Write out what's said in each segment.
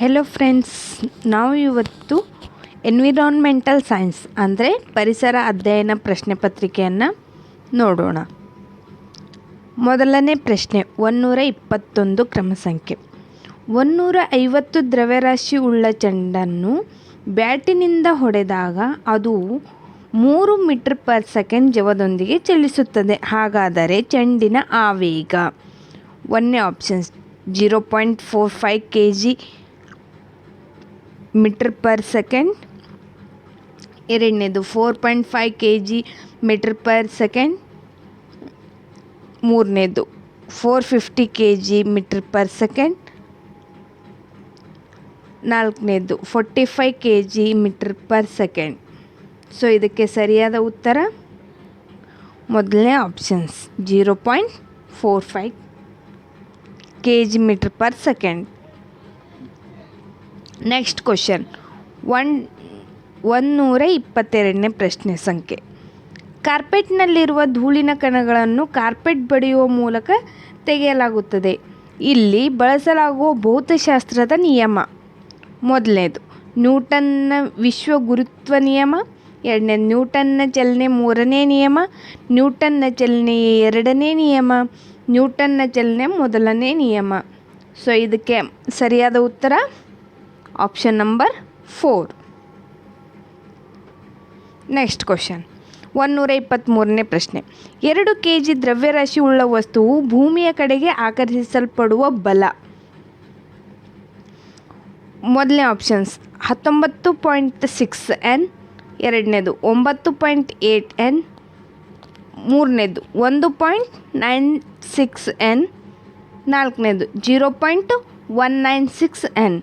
Hello friends ನಾವು ಇವತ್ತು environmental science ಅಂದರೆ ಪರಿಸರ ಅಧ್ಯಯನ ಪ್ರಶ್ನೆ ಪತ್ರಿಕೆಯನ್ನು ನೋಡೋಣ. ಮೊದಲನೇ ಪ್ರಶ್ನೆ ಒನ್ನೂರ ಇಪ್ಪತ್ತೊಂದು ಕ್ರಮ ಸಂಖ್ಯೆ. ಒನ್ನೂರ ಐವತ್ತು ದ್ರವ್ಯರಾಶಿ ಉಳ್ಳ ಚೆಂಡನ್ನು ಬ್ಯಾಟಿನಿಂದ ಹೊಡೆದಾಗ ಅದು ಮೂರು ಮೀಟರ್ ಪರ್ ಸೆಕೆಂಡ್ ಜವದೊಂದಿಗೆ ಚಲಿಸುತ್ತದೆ. ಹಾಗಾದರೆ ಚೆಂಡಿನ ಆವೇಗ. ಒಂದನೇ options zero point four five K G metre per second. ಎರಡನೇದು four point five K G metre per second. ಮೂರನೇದು four fifty K G metre per second. ನಾಲ್ಕನೇದು forty five K G metre per second. So ಇದಕ್ಕೆ ಸರಿಯಾದ ಉತ್ತರ? ಮೊದಲನೇ options zero point four five K G metre per second. Next question one ಒಂದುನೂರ ಇಪ್ಪತ್ತೆರಡನೇ ಪ್ರಶ್ನೆ ಸಂಖ್ಯೆ. ಕಾರ್ಪೆಟ್ನಲ್ಲಿರುವ ಧೂಳಿನ ಕಣಗಳನ್ನು ಕಾರ್ಪೆಟ್ ಬಡಿಯುವ ಮೂಲಕ ತೆಗೆಯಲಾಗುತ್ತದೆ. ಇಲ್ಲಿ ಬಳಸಲಾಗುವ ಭೌತಶಾಸ್ತ್ರದ ನಿಯಮ. ಮೊದಲನೇದು, ನ್ಯೂಟನ್ನ ವಿಶ್ವ ಗುರುತ್ವ ನಿಯಮ. ಎರಡನೇ, ನ್ಯೂಟನ್ನ ಚಲನೆ ಮೂರನೇ ನಿಯಮ. ನ್ಯೂಟನ್ನ ಚಲನೆ ಎರಡನೇ ನಿಯಮ. ನ್ಯೂಟನ್ನ ಚಲನೆ ಮೊದಲನೇ ನಿಯಮ. ಸೊ ಇದಕ್ಕೆ ಸರಿಯಾದ ಉತ್ತರ? Option number four next question ಒನ್ನೂರ ಇಪ್ಪತ್ತ್ಮೂರನೇ ಪ್ರಶ್ನೆ. ಎರಡು ಕೆ ಜಿ ದ್ರವ್ಯರಾಶಿ ಉಳ್ಳ ವಸ್ತುವು ಭೂಮಿಯ ಕಡೆಗೆ ಆಕರ್ಷಿಸಲ್ಪಡುವ ಬಲ. ಮೊದಲನೇ ಆಪ್ಷನ್ಸ್ ಹತ್ತೊಂಬತ್ತು ಪಾಯಿಂಟ್ ಸಿಕ್ಸ್ ಎನ್, ಎರಡನೇದು ಒಂಬತ್ತು ಪಾಯಿಂಟ್ ಏಯ್ಟ್ ಎನ್, ಮೂರನೇದು ಒಂದು ಪಾಯಿಂಟ್ ನೈನ್ ಸಿಕ್ಸ್ ಎನ್, ನಾಲ್ಕನೇದು zero point one nine six N.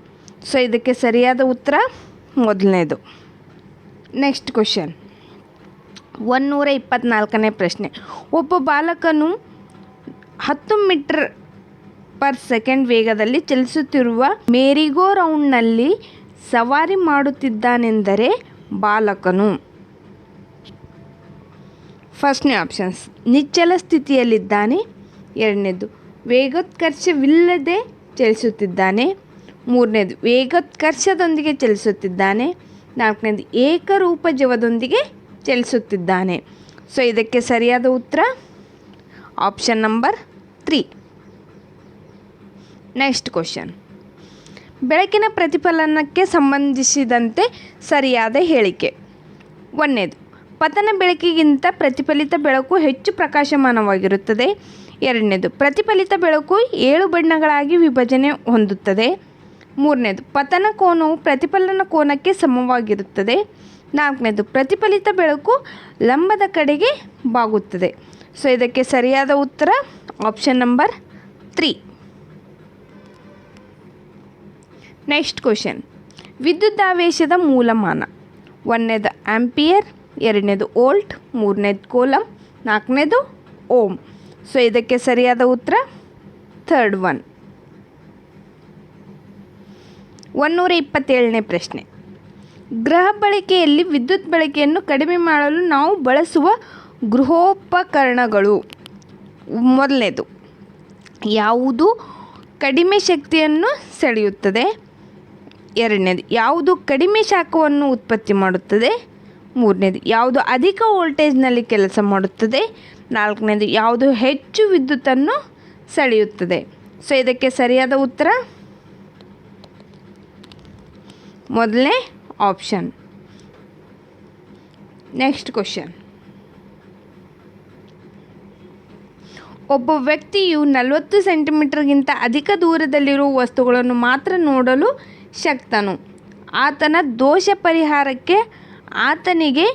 So ಇದಕ್ಕೆ ಸರಿಯಾದ ಉತ್ತರ? ಮೊದಲನೇದು. ನೆಕ್ಸ್ಟ್ ಕ್ವಶನ್ ಒನ್ನೂರ ಇಪ್ಪತ್ತ್ನಾಲ್ಕನೇ ಪ್ರಶ್ನೆ. ಒಬ್ಬ ಬಾಲಕನು ಹತ್ತು ಮೀಟರ್ ಪರ್ ಸೆಕೆಂಡ್ ವೇಗದಲ್ಲಿ ಚಲಿಸುತ್ತಿರುವ ಮೇರಿಗೋ ರೌಂಡ್ನಲ್ಲಿ ಸವಾರಿ ಮಾಡುತ್ತಿದ್ದಾನೆಂದರೆ ಬಾಲಕನು. ಫಸ್ಟ್ನೇ ಆಪ್ಷನ್ಸ್ ನಿಚ್ಚಲ ಸ್ಥಿತಿಯಲ್ಲಿದ್ದಾನೆ. ಎರಡನೇದು, ವೇಗೋತ್ಕರ್ಷವಿಲ್ಲದೆ ಚಲಿಸುತ್ತಿದ್ದಾನೆ. ಮೂರನೇದು, ವೇಗೋತ್ಕರ್ಷದೊಂದಿಗೆ ಚಲಿಸುತ್ತಿದ್ದಾನೆ. ನಾಲ್ಕನೇದು, ಏಕರೂಪ ಜವದೊಂದಿಗೆ ಚಲಿಸುತ್ತಿದ್ದಾನೆ. ಸೊ ಇದಕ್ಕೆ ಸರಿಯಾದ ಉತ್ತರ option number three next question ಬೆಳಕಿನ ಪ್ರತಿಫಲನಕ್ಕೆ ಸಂಬಂಧಿಸಿದಂತೆ ಸರಿಯಾದ ಹೇಳಿಕೆ. ಒಂದನೇದು, ಪತನ ಬೆಳಕಿಗಿಂತ ಪ್ರತಿಫಲಿತ ಬೆಳಕು ಹೆಚ್ಚು ಪ್ರಕಾಶಮಾನವಾಗಿರುತ್ತದೆ. ಎರಡನೇದು, ಪ್ರತಿಫಲಿತ ಬೆಳಕು ಏಳು ಬಣ್ಣಗಳಾಗಿ ವಿಭಜನೆ ಹೊಂದುತ್ತದೆ. ಮೂರನೇದು, ಪತನ ಕೋನವು ಪ್ರತಿಫಲನ ಕೋನಕ್ಕೆ ಸಮವಾಗಿರುತ್ತದೆ. ನಾಲ್ಕನೇದು, ಪ್ರತಿಫಲಿತ ಬೆಳಕು ಲಂಬದ ಕಡೆಗೆ ಬಾಗುತ್ತದೆ. ಸೊ ಇದಕ್ಕೆ ಸರಿಯಾದ ಉತ್ತರ option number three next question ವಿದ್ಯುದಾವೇಶದ ಮೂಲಮಾನ. ಒಂದನೇದು ಆಂಪಿಯರ್ ಎರಡನೇದು ಓಲ್ಟ್ ಮೂರನೇದು, ಕೋಲಂ, ನಾಲ್ಕನೇದು ಓಮ್ ಸೊ ಇದಕ್ಕೆ ಸರಿಯಾದ ಉತ್ತರ ಥರ್ಡ್ ಒನ್ ಒನ್ನೂರ ಇಪ್ಪತ್ತೇಳನೇ ಪ್ರಶ್ನೆ. ಗೃಹ ಬಳಕೆಯಲ್ಲಿ ವಿದ್ಯುತ್ ಬಳಕೆಯನ್ನು ಕಡಿಮೆ ಮಾಡಲು ನಾವು ಬಳಸುವ ಗೃಹೋಪಕರಣಗಳು. ಮೊದಲನೇದು, ಯಾವುದು ಕಡಿಮೆ ಶಕ್ತಿಯನ್ನು ಸೆಳೆಯುತ್ತದೆ? ಎರಡನೇದು, ಯಾವುದು ಕಡಿಮೆ ಶಾಖವನ್ನು ಉತ್ಪತ್ತಿ ಮಾಡುತ್ತದೆ? ಮೂರನೇದು, ಯಾವುದು ಅಧಿಕ ವೋಲ್ಟೇಜ್ನಲ್ಲಿ ಕೆಲಸ ಮಾಡುತ್ತದೆ? ನಾಲ್ಕನೇದು, ಯಾವುದು ಹೆಚ್ಚು ವಿದ್ಯುತ್ತನ್ನು ಸೆಳೆಯುತ್ತದೆ? ಸೊ, ಇದಕ್ಕೆ ಸರಿಯಾದ ಉತ್ತರ? ಮೊದಲನೇ ಆಪ್ಷನ್ ನೆಕ್ಸ್ಟ್ ಕ್ವಶನ್ ಒಬ್ಬ ವ್ಯಕ್ತಿಯು ನಲವತ್ತು ಸೆಂಟಿಮೀಟರ್ಗಿಂತ ಅಧಿಕ ದೂರದಲ್ಲಿರುವ ವಸ್ತುಗಳನ್ನು ಮಾತ್ರ ನೋಡಲು ಶಕ್ತನು. ಆತನ ದೋಷ ಪರಿಹಾರಕ್ಕೆ ಆತನಿಗೆ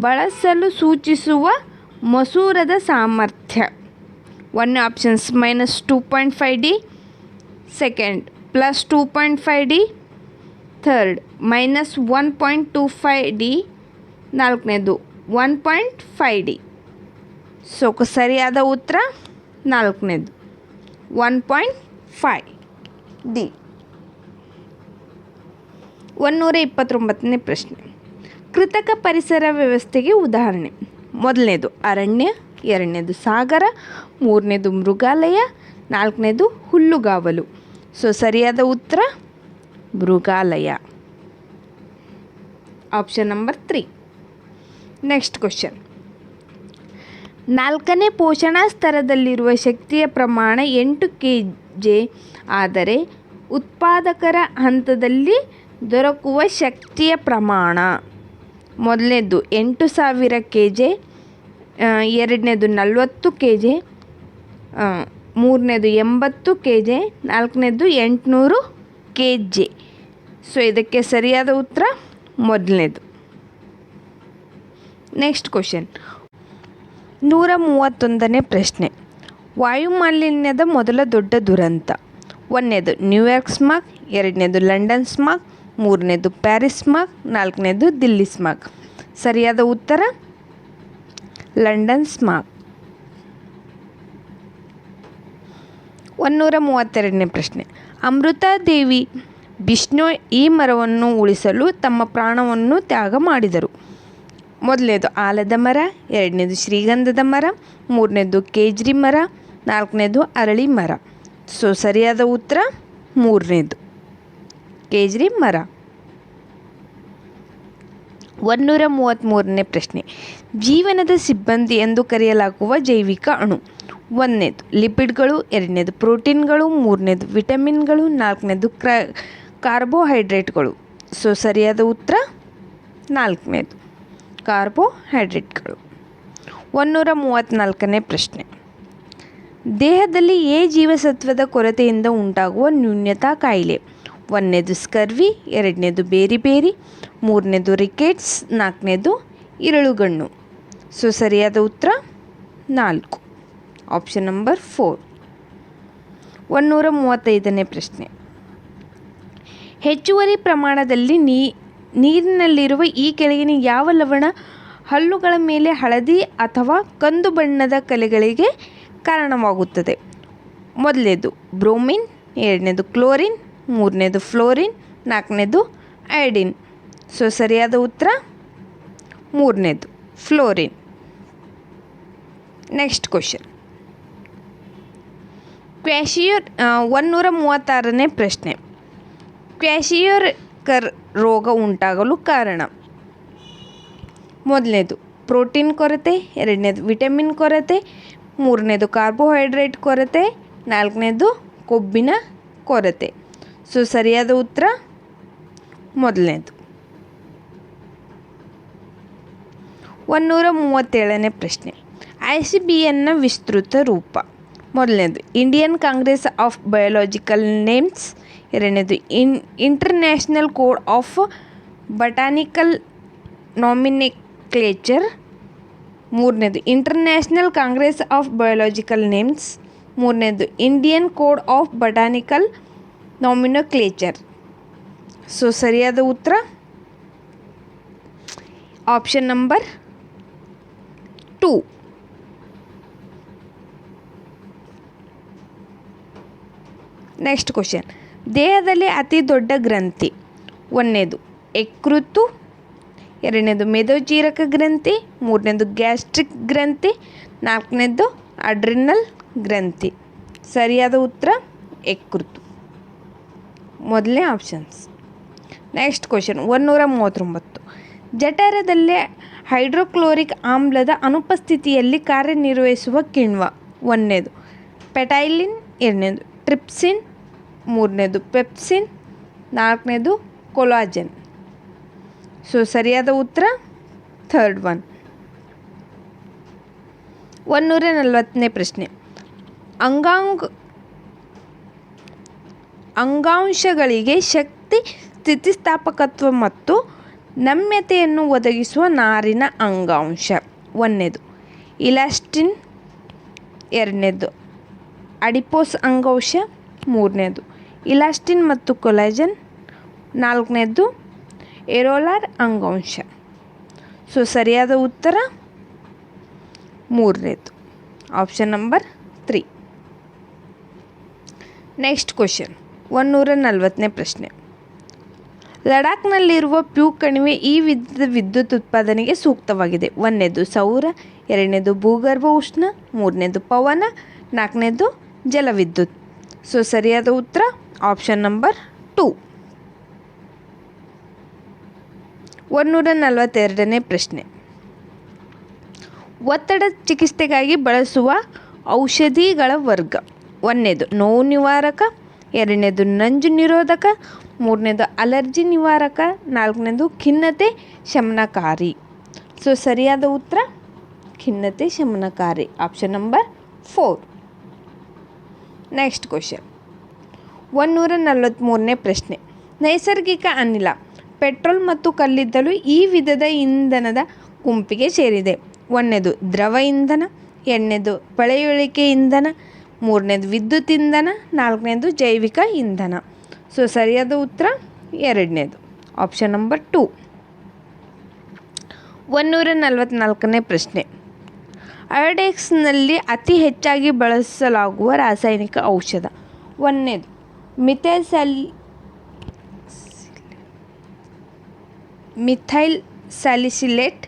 ಬಳಸಲು ಸೂಚಿಸುವ ಮಸೂರದ ಸಾಮರ್ಥ್ಯ. One options minus two point five D second plus two point five D third minus one point two five D ನಾಲ್ಕನೇದು one point five D so ಸರಿಯಾದ ಉತ್ತರ, ನಾಲ್ಕನೇದು ಒನ್ ಪಾಯಿಂಟ್ ಫೈ ಡಿ ಒನ್ನೂರ ಇಪ್ಪತ್ತೊಂಬತ್ತನೇ ಪ್ರಶ್ನೆ. ಕೃತಕ ಪರಿಸರ ವ್ಯವಸ್ಥೆಗೆ ಉದಾಹರಣೆ. ಮೊದಲನೇದು, ಅರಣ್ಯ, ಎರಡನೇದು, ಸಾಗರ, ಮೂರನೇದು ಮೃಗಾಲಯ, ನಾಲ್ಕನೇದು ಹುಲ್ಲುಗಾವಲು. ಸೊ ಸರಿಯಾದ ಉತ್ತರ ಮೃಗಾಲಯ. Option number three next question ನಾಲ್ಕನೇ ಪೋಷಣಾ ಸ್ತರದಲ್ಲಿರುವ ಶಕ್ತಿಯ ಪ್ರಮಾಣ ಎಂಟು ಕೆ ಜೆ ಆದರೆ ಉತ್ಪಾದಕರ ಹಂತದಲ್ಲಿ ದೊರಕುವ ಶಕ್ತಿಯ ಪ್ರಮಾಣ. ಮೊದಲನೇದು ಎಂಟು ಸಾವಿರ ಕೆ ಜೆ ಎರಡನೇದು ನಲವತ್ತು ಕೆ ಜೆ ಮೂರನೇದು ಎಂಬತ್ತು ಕೆ ಜೆ ನಾಲ್ಕನೇದು ಎಂಟುನೂರು ಕೆ ಜೆ. ಸೊ ಇದಕ್ಕೆ ಸರಿಯಾದ ಉತ್ತರ? ಮೊದಲನೇದು. ನೆಕ್ಸ್ಟ್ ಕ್ವಶನ್ ನೂರ ಮೂವತ್ತೊಂದನೇ ಪ್ರಶ್ನೆ. ವಾಯುಮಾಲಿನ್ಯದ ಮೊದಲ ದೊಡ್ಡ ದುರಂತ. ಒಂದನೇದು ನ್ಯೂಯಾರ್ಕ್ ಸ್ಮಾಗ್ ಎರಡನೇದು ಲಂಡನ್ ಸ್ಮಾಗ್ ಮೂರನೇದು ಪ್ಯಾರಿಸ್ ಸ್ಮಾಗ್ ನಾಲ್ಕನೇದು ದಿಲ್ಲಿ ಸ್ಮಾಗ್ ಸರಿಯಾದ ಉತ್ತರ? ಲಂಡನ್ ಸ್ಮಾಗ್ ಒನ್ನೂರ ಮೂವತ್ತೆರಡನೇ ಪ್ರಶ್ನೆ. ಅಮೃತಾದೇವಿ ವಿಷ್ಣು ಈ ಮರವನ್ನು ಉಳಿಸಲು ತಮ್ಮ ಪ್ರಾಣವನ್ನು ತ್ಯಾಗ ಮಾಡಿದರು. ಮೊದಲನೇದು ಆಲದ ಮರ, ಎರಡನೇದು ಶ್ರೀಗಂಧದ ಮರ, ಮೂರನೇದು ಕೇಜ್ರಿ ಮರ, ನಾಲ್ಕನೇದು ಅರಳಿ ಮರ. ಸೊ, ಸರಿಯಾದ ಉತ್ತರ ಮೂರನೇದು ಕೇಜ್ರಿ ಮರ. ಒಂದೂರ ಮೂವತ್ತ್ಮೂರನೇ ಪ್ರಶ್ನೆ. ಜೀವನದ ಸಿಬ್ಬಂದಿ ಎಂದು ಕರೆಯಲಾಗುವ ಜೈವಿಕ ಅಣು. ಒಂದನೇದು, ಲಿಪಿಡ್ಗಳು. ಎರಡನೇದು, ಪ್ರೋಟೀನ್ಗಳು. ಮೂರನೇದು, ವಿಟಮಿನ್ಗಳು. ನಾಲ್ಕನೇದು, ಕ್ರ, ಕಾರ್ಬೋಹೈಡ್ರೇಟ್ಗಳು. ಸೊ, ಸರಿಯಾದ ಉತ್ತರ? ನಾಲ್ಕನೇದು, ಕಾರ್ಬೋಹೈಡ್ರೇಟ್ಗಳು. ಒಂದೂರ ಮೂವತ್ತ್ನಾಲ್ಕನೇ ಪ್ರಶ್ನೆ. ದೇಹದಲ್ಲಿ ಎ ಜೀವಸತ್ವದ ಕೊರತೆಯಿಂದ ಉಂಟಾಗುವ ನ್ಯೂನ್ಯತಾ ಕಾಯಿಲೆ. ಒಂದನೇದು, ಸ್ಕರ್ವಿ. ಎರಡನೇದು ಬೇರಿ ಬೇರಿ ಮೂರನೇದು ರಿಕೆಟ್ಸ್ ನಾಲ್ಕನೇದು ಇರಳುಗಣ್ಣು ಸೊ, ಸರಿಯಾದ ಉತ್ತರ? ನಾಲ್ಕು. ಆಪ್ಷನ್ ನಂಬರ್ ಫೋರ್ ಒನ್ನೂರ ಮೂವತ್ತೈದನೇ ಪ್ರಶ್ನೆ. ಹೆಚ್ಚುವರಿ ಪ್ರಮಾಣದಲ್ಲಿ ನೀರಿನಲ್ಲಿರುವ ಈ ಕೆಳಗಿನ ಯಾವ ಲವಣ ಹಲ್ಲುಗಳ ಮೇಲೆ ಹಳದಿ ಅಥವಾ ಕಂದು ಬಣ್ಣದ ಕಲೆಗಳಿಗೆ ಕಾರಣವಾಗುತ್ತದೆ? ಮೊದಲನೇದು ಬ್ರೋಮಿನ್ ಎರಡನೇದು ಕ್ಲೋರಿನ್, ಮೂರನೇದು ಫ್ಲೋರಿನ್, ನಾಲ್ಕನೇದು ಐಡಿನ್ ಸೊ ಸರಿಯಾದ ಉತ್ತರ? ಮೂರನೇದು, ಫ್ಲೋರಿನ್. ನೆಕ್ಸ್ಟ್ ಕ್ವಶನ್ ಕ್ವ್ಯಾಶಿಯೋರ್ ಒನ್ನೂರ ಮೂವತ್ತಾರನೇ ಪ್ರಶ್ನೆ. ಕ್ವ್ಯಾಶಿಯೋರ್ ಕರ್ ರೋಗ ಉಂಟಾಗಲು ಕಾರಣ. ಮೊದಲನೇದು, ಪ್ರೋಟೀನ್ ಕೊರತೆ, ಎರಡನೇದು, ವಿಟಮಿನ್ ಕೊರತೆ, ಮೂರನೇದು, ಕಾರ್ಬೋಹೈಡ್ರೇಟ್ ಕೊರತೆ, ನಾಲ್ಕನೇದು, ಕೊಬ್ಬಿನ ಕೊರತೆ. ಸೊ ಸರಿಯಾದ ಉತ್ತರ? ಮೊದಲನೇದು. ಒಂನ್ನೂರ ಮೂವತ್ತೇಳನೇ ಪ್ರಶ್ನೆ. ಐ ಸಿ ಬಿ ಎನ್ನ ವಿಸ್ತೃತ ರೂಪ. ಮೊದಲನೇದು Indian congress of biological names ಎರಡನೇದು in international code of botanical nomenclature ಮೂರನೇದು international congress of biological names ಮೂರನೇದು Indian code of botanical nomenclature so ಸರಿಯಾದ ಉತ್ತರ? Option number two. Next question ದೇಹದಲ್ಲಿ ಅತಿ ದೊಡ್ಡ ಗ್ರಂಥಿ ಒಂದನೇದು ಯಕೃತ್ತು, ಎರಡನೇದು ಮೇದೋಜೀರಕ ಗ್ರಂಥಿ, ಮೂರನೇದು ಗ್ಯಾಸ್ಟ್ರಿಕ್ ಗ್ರಂಥಿ, ನಾಲ್ಕನೇದು ಅಡ್ರಿನಲ್ ಗ್ರಂಥಿ. ಸರಿಯಾದ ಉತ್ತರ, ಯಕೃತ್ತು. ಮೊದಲನೇ ಆಪ್ಷನ್ಸ್ ನೆಕ್ಸ್ಟ್ ಕ್ವಶನ್ ಒಂದೂರ ಮೂವತ್ತೊಂಬತ್ತು. ಜಠರದಲ್ಲೇ ಹೈಡ್ರೋಕ್ಲೋರಿಕ್ ಆಮ್ಲದ ಅನುಪಸ್ಥಿತಿಯಲ್ಲಿ ಕಾರ್ಯನಿರ್ವಹಿಸುವ ಕಿಣ್ವ. ಒಂದನೇದು, ಪೆಟೈಲಿನ್. ಎರಡನೇದು, ಟ್ರಿಪ್ಸಿನ್. ಮೂರನೇದು, ಪೆಪ್ಸಿನ್. ನಾಲ್ಕನೇದು, ಕೊಲಾಜನ್. ಸೊ ಸರಿಯಾದ ಉತ್ತರ? Third one. ಒಂದೂರ ನಲವತ್ತನೇ ಪ್ರಶ್ನೆ. ಅಂಗಾಂಗ ಅಂಗಾಂಶಗಳಿಗೆ ಶಕ್ತಿ, ಸ್ಥಿತಿಸ್ಥಾಪಕತ್ವ ಮತ್ತು ನಮ್ಯತೆಯನ್ನು ಒದಗಿಸುವ ನಾರಿನ ಅಂಗಾಂಶ. ಒಂದನೇದು, ಇಲಾಸ್ಟಿನ್. ಎರಡನೇದು, ಅಡಿಪೋಸ್ ಅಂಗಾಂಶ. ಮೂರನೇದು, ಇಲಾಸ್ಟಿನ್ ಮತ್ತು ಕೊಲಾಜನ್. ನಾಲ್ಕನೇದು ಎರೋಲಾರ್ ಅಂಗಾಂಶ. ಸೊ, ಸರಿಯಾದ ಉತ್ತರ? ಮೂರನೇದು, option number three. Next question ಒನ್ನೂರ ನಲವತ್ತನೇ ಪ್ರಶ್ನೆ. ಲಡಾಖ್ನಲ್ಲಿರುವ ಪ್ಯೂ ಕಣಿವೆ ಈ ವಿಧದ ವಿದ್ಯುತ್ ಉತ್ಪಾದನೆಗೆ ಸೂಕ್ತವಾಗಿದೆ. ಒಂದನೇದು ಸೌರ, ಎರಡನೇದು ಭೂಗರ್ಭ ಉಷ್ಣ, ಮೂರನೇದು ಪವನ, ನಾಲ್ಕನೇದು ಜಲವಿದ್ಯುತ್. ಸೊ, ಸರಿಯಾದ ಉತ್ತರ? Option number two. ಒಂದೂರ ನಲವತ್ತೆರಡನೇ ಪ್ರಶ್ನೆ. ಒತ್ತಡ ಚಿಕಿತ್ಸೆಗಾಗಿ ಬಳಸುವ ಔಷಧಿಗಳ ವರ್ಗ. ಒಂದನೇದು ನೋವು ನಿವಾರಕ ಎರಡನೇದು ನಂಜು ನಿರೋಧಕ, ಮೂರನೇದು ಅಲರ್ಜಿ ನಿವಾರಕ, ನಾಲ್ಕನೇದು ಖಿನ್ನತೆ ಶಮನಕಾರಿ. ಸೊ ಸರಿಯಾದ ಉತ್ತರ, ಖಿನ್ನತೆ ಶಮನಕಾರಿ. Option number four next question ಒಂದೂರ ನಲವತ್ತ್ಮೂರನೇ ಪ್ರಶ್ನೆ. ನೈಸರ್ಗಿಕ ಅನಿಲ, ಪೆಟ್ರೋಲ್ ಮತ್ತು ಕಲ್ಲಿದ್ದಲು ಈ ವಿಧದ ಇಂಧನದ ಗುಂಪಿಗೆ ಸೇರಿದೆ. ಒಂದನೇದು ದ್ರವ ಇಂಧನ ಎಣ್ಣೆದು ಪಳೆಯುಳಿಕೆ ಇಂಧನ ಮೂರನೇದು ವಿದ್ಯುತ್ ಇಂಧನ ನಾಲ್ಕನೇದು ಜೈವಿಕ ಇಂಧನ. ಸೊ ಸರಿಯಾದ ಉತ್ತರ? ಎರಡನೇದು. ಆಪ್ಷನ್ ನಂಬರ್ ಟೂ ಒಂದೂರ ನಲವತ್ತ್ನಾಲ್ಕನೇ ಪ್ರಶ್ನೆ. ಅಯೋಡೆಕ್ಸ್ನಲ್ಲಿ ಅತಿ ಹೆಚ್ಚಾಗಿ ಬಳಸಲಾಗುವ ರಾಸಾಯನಿಕ ಔಷಧ. ಒಂದನೇದು, ಮಿಥೈಲ್ ಮಿಥೈಲ್ ಸ್ಯಾಲಿಸಿಲೇಟ್.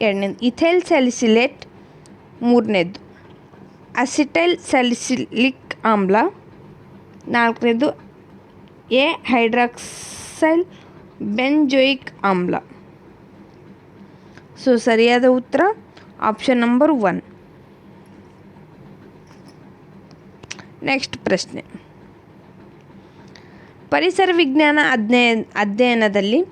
ಎರಡನೇದು, ಇಥೈಲ್ ಸ್ಯಾಲಿಸಿಲೇಟ್. ಮೂರನೇದು ಅಸಿಟೈಲ್ ಸ್ಯಾಲಿಸಿಲಿಕ್ ಆಮ್ಲ. ನಾಲ್ಕನೇದು, ಎ ಹೈಡ್ರಾಕ್ಸೈಲ್ ಬೆಂಜೋಯಿಕ್ ಆಮ್ಲ. ಸೊ, ಸರಿಯಾದ ಉತ್ತರ, ಆಪ್ಷನ್ ನಂಬರ್ ಒನ್. ನೆಕ್ಸ್ಟ್ ಪ್ರಶ್ನೆ. ಪರಿಸರ ವಿಜ್ಞಾನ ಅಧ್ಯಯ ಅಧ್ಯಯನದಲ್ಲಿ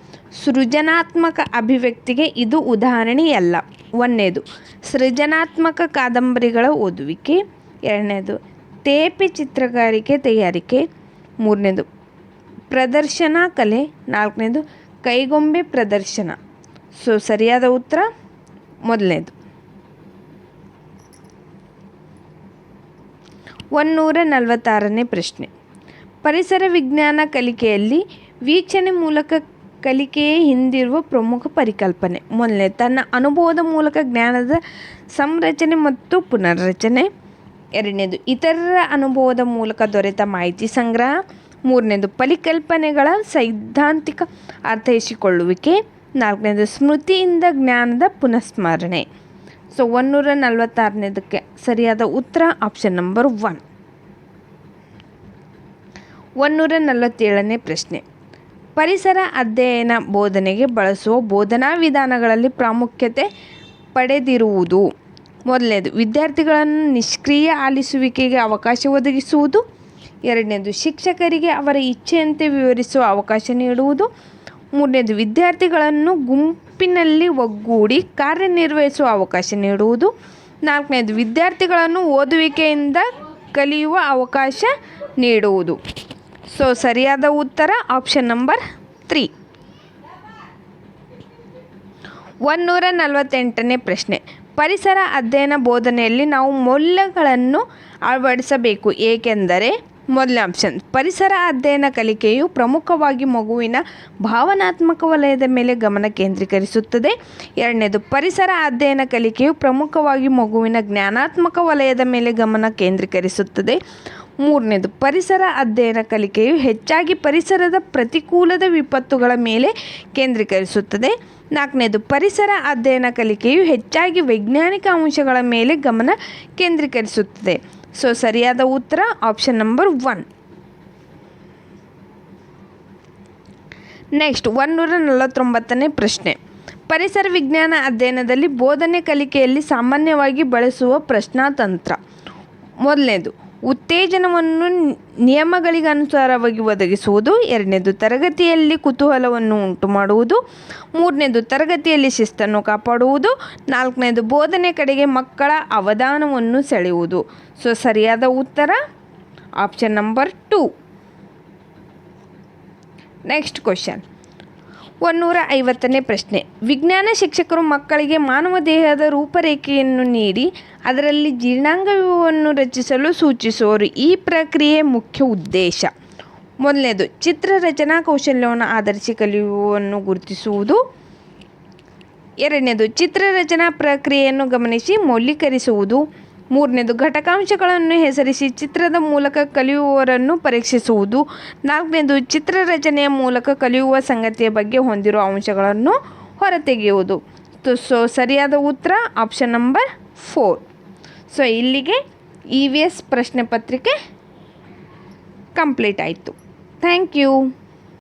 ಸೃಜನಾತ್ಮಕ ಅಭಿವ್ಯಕ್ತಿಗೆ ಇದು ಉದಾಹರಣೆಯಲ್ಲ. ಒಂದನೇದು ಸೃಜನಾತ್ಮಕ ಕಾದಂಬರಿಗಳ ಓದುವಿಕೆ. ಎರಡನೇದು, ತೇಪೆ ಚಿತ್ರಗಾರಿಕೆ ತಯಾರಿಕೆ. ಮೂರನೇದು, ಪ್ರದರ್ಶನ ಕಲೆ. ನಾಲ್ಕನೇದು, ಕೈಗೊಂಬೆ ಪ್ರದರ್ಶನ. ಸೊ, ಸರಿಯಾದ ಉತ್ತರ? ಮೊದಲನೇದು. ಒಂದೂರ ನಲವತ್ತಾರನೇ ಪ್ರಶ್ನೆ. ಪರಿಸರ ವಿಜ್ಞಾನ ಕಲಿಕೆಯಲ್ಲಿ ವೀಕ್ಷಣೆ ಮೂಲಕ ಕಲಿಕೆಯೇ ಹಿಂದಿರುವ ಪ್ರಮುಖ ಪರಿಕಲ್ಪನೆ. ಮೊದಲನೇ, ತನ್ನ ಅನುಭವದ ಮೂಲಕ ಜ್ಞಾನದ ಸಂರಚನೆ ಮತ್ತು ಪುನರ್ರಚನೆ. ಎರಡನೇದು, ಇತರರ ಅನುಭವದ ಮೂಲಕ ದೊರೆತ ಮಾಹಿತಿ ಸಂಗ್ರಹ. ಮೂರನೇದು, ಪರಿಕಲ್ಪನೆಗಳ ಸೈದ್ಧಾಂತಿಕ ಅರ್ಥೈಸಿಕೊಳ್ಳುವಿಕೆ. ನಾಲ್ಕನೇದು, ಸ್ಮೃತಿಯಿಂದ ಜ್ಞಾನದ ಪುನಃಸ್ಮರಣೆ. ಸೊ ಒನ್ನೂರ ನಲವತ್ತಾರನೇದಕ್ಕೆ ಸರಿಯಾದ ಉತ್ತರ ಆಪ್ಷನ್ ನಂಬರ್ ಒನ್ ಒನ್ನೂರ ನಲವತ್ತೇಳನೇ ಪ್ರಶ್ನೆ. ಪರಿಸರ ಅಧ್ಯಯನ ಬೋಧನೆಗೆ ಬಳಸುವ ಬೋಧನಾ ವಿಧಾನಗಳಲ್ಲಿ ಪ್ರಾಮುಖ್ಯತೆ ಪಡೆದಿರುವುದು. ಮೊದಲನೇದು, ವಿದ್ಯಾರ್ಥಿಗಳನ್ನು ನಿಷ್ಕ್ರಿಯ ಆಲಿಸುವಿಕೆಗೆ ಅವಕಾಶ ಒದಗಿಸುವುದು. ಎರಡನೇದು, ಶಿಕ್ಷಕರಿಗೆ ಅವರ ಇಚ್ಛೆಯಂತೆ ವಿವರಿಸುವ ಅವಕಾಶ ನೀಡುವುದು. ಮೂರನೇದು, ವಿದ್ಯಾರ್ಥಿಗಳನ್ನು ಗುಂಪಿನಲ್ಲಿ ಒಗ್ಗೂಡಿ ಕಾರ್ಯನಿರ್ವಹಿಸುವ ಅವಕಾಶ ನೀಡುವುದು. ನಾಲ್ಕನೇದು, ವಿದ್ಯಾರ್ಥಿಗಳನ್ನು ಓದುವಿಕೆಯಿಂದ ಕಲಿಯುವ ಅವಕಾಶ ನೀಡುವುದು. ಸೊ ಸರಿಯಾದ ಉತ್ತರ ಆಪ್ಷನ್ ನಂಬರ್ ತ್ರೀ ಒಂದೂರ ನಲವತ್ತೆಂಟನೇ ಪ್ರಶ್ನೆ. ಪರಿಸರ ಅಧ್ಯಯನ ಬೋಧನೆಯಲ್ಲಿ ನಾವು ಮೌಲ್ಯಗಳನ್ನು ಅಳವಡಿಸಬೇಕು, ಏಕೆಂದರೆ ಮೊದಲ ಆಪ್ಷನ್ ಪರಿಸರ ಅಧ್ಯಯನ ಕಲಿಕೆಯು ಪ್ರಮುಖವಾಗಿ ಮಗುವಿನ ಭಾವನಾತ್ಮಕ ವಲಯದ ಮೇಲೆ ಗಮನ ಕೇಂದ್ರೀಕರಿಸುತ್ತದೆ. ಎರಡನೇದು, ಪರಿಸರ ಅಧ್ಯಯನ ಕಲಿಕೆಯು ಪ್ರಮುಖವಾಗಿ ಮಗುವಿನ ಜ್ಞಾನಾತ್ಮಕ ವಲಯದ ಮೇಲೆ ಗಮನ ಕೇಂದ್ರೀಕರಿಸುತ್ತದೆ. ಮೂರನೇದು, ಪರಿಸರ ಅಧ್ಯಯನ ಕಲಿಕೆಯು ಹೆಚ್ಚಾಗಿ ಪರಿಸರದ ಪ್ರತಿಕೂಲದ ವಿಪತ್ತುಗಳ ಮೇಲೆ ಕೇಂದ್ರೀಕರಿಸುತ್ತದೆ. ನಾಲ್ಕನೇದು, ಪರಿಸರ ಅಧ್ಯಯನ ಕಲಿಕೆಯು ಹೆಚ್ಚಾಗಿ ವೈಜ್ಞಾನಿಕ ಅಂಶಗಳ ಮೇಲೆ ಗಮನ ಕೇಂದ್ರೀಕರಿಸುತ್ತದೆ. ಸೊ, ಸರಿಯಾದ ಉತ್ತರ ಆಪ್ಷನ್ ನಂಬರ್ ಒನ್ ನೆಕ್ಸ್ಟ್ ಒಂದೂರ ನಲವತ್ತೊಂಬತ್ತನೇ ಪ್ರಶ್ನೆ. ಪರಿಸರ ವಿಜ್ಞಾನ ಅಧ್ಯಯನದಲ್ಲಿ ಬೋಧನೆ ಕಲಿಕೆಯಲ್ಲಿ ಸಾಮಾನ್ಯವಾಗಿ ಬಳಸುವ ಪ್ರಶ್ನಾತಂತ್ರ. ಮೊದಲನೇದು ಉತ್ತೇಜನವನ್ನು ನಿಯಮಗಳಿಗನುಸಾರವಾಗಿ ಒದಗಿಸುವುದು, ಎರಡನೇದು ತರಗತಿಯಲ್ಲಿ ಕುತೂಹಲವನ್ನು ಉಂಟು ಮಾಡುವುದು ಮೂರನೇದು ತರಗತಿಯಲ್ಲಿ ಶಿಸ್ತನ್ನು ಕಾಪಾಡುವುದು, ನಾಲ್ಕನೇದು ಬೋಧನೆ ಕಡೆಗೆ ಮಕ್ಕಳ ಅವಧಾನವನ್ನು ಸೆಳೆಯುವುದು. ಸೊ, ಸರಿಯಾದ ಉತ್ತರ? Option number two next question ಒಂದೂರ ಐವತ್ತನೇ ಪ್ರಶ್ನೆ. ವಿಜ್ಞಾನ ಶಿಕ್ಷಕರು ಮಕ್ಕಳಿಗೆ ಮಾನವ ದೇಹದ ರೂಪರೇಖೆಯನ್ನು ನೀಡಿ ಅದರಲ್ಲಿ ಜೀರ್ಣಾಂಗವನ್ನು ರಚಿಸಲು ಸೂಚಿಸುವರು ಈ ಪ್ರಕ್ರಿಯೆ ಮುಖ್ಯ ಉದ್ದೇಶ. ಮೊದಲನೇದು ಚಿತ್ರ ರಚನಾ ಕೌಶಲ್ಯವನ್ನು ಆಧರಿಸಿ ಕಲಿಯುವನ್ನು ಗುರುತಿಸುವುದು. ಎರಡನೇದು ಚಿತ್ರ ರಚನಾ ಪ್ರಕ್ರಿಯೆಯನ್ನು ಗಮನಿಸಿ ಮೌಲ್ಯೀಕರಿಸುವುದು. ಮೂರನೇದು, ಘಟಕಾಂಶಗಳನ್ನು ಹೆಸರಿಸಿ ಚಿತ್ರದ ಮೂಲಕ ಕಲಿಯುವವರನ್ನು ಪರೀಕ್ಷಿಸುವುದು. ನಾಲ್ಕನೇದು, ಚಿತ್ರರಚನೆಯ ಮೂಲಕ ಕಲಿಯುವ ಸಂಗತಿಯ ಬಗ್ಗೆ ಹೊಂದಿರುವ ಅಂಶಗಳನ್ನು ಹೊರತೆಗೆಯುವುದು. ಸೊ, ಸರಿಯಾದ ಉತ್ತರ, ಆಪ್ಷನ್ ನಂಬರ್ ಫೋರ್. ಸೊ, ಇಲ್ಲಿಗೆ ಇ ವಿ ಎಸ್ ಪ್ರಶ್ನೆ ಪತ್ರಿಕೆ ಕಂಪ್ಲೀಟ್ ಆಯಿತು. Thank you.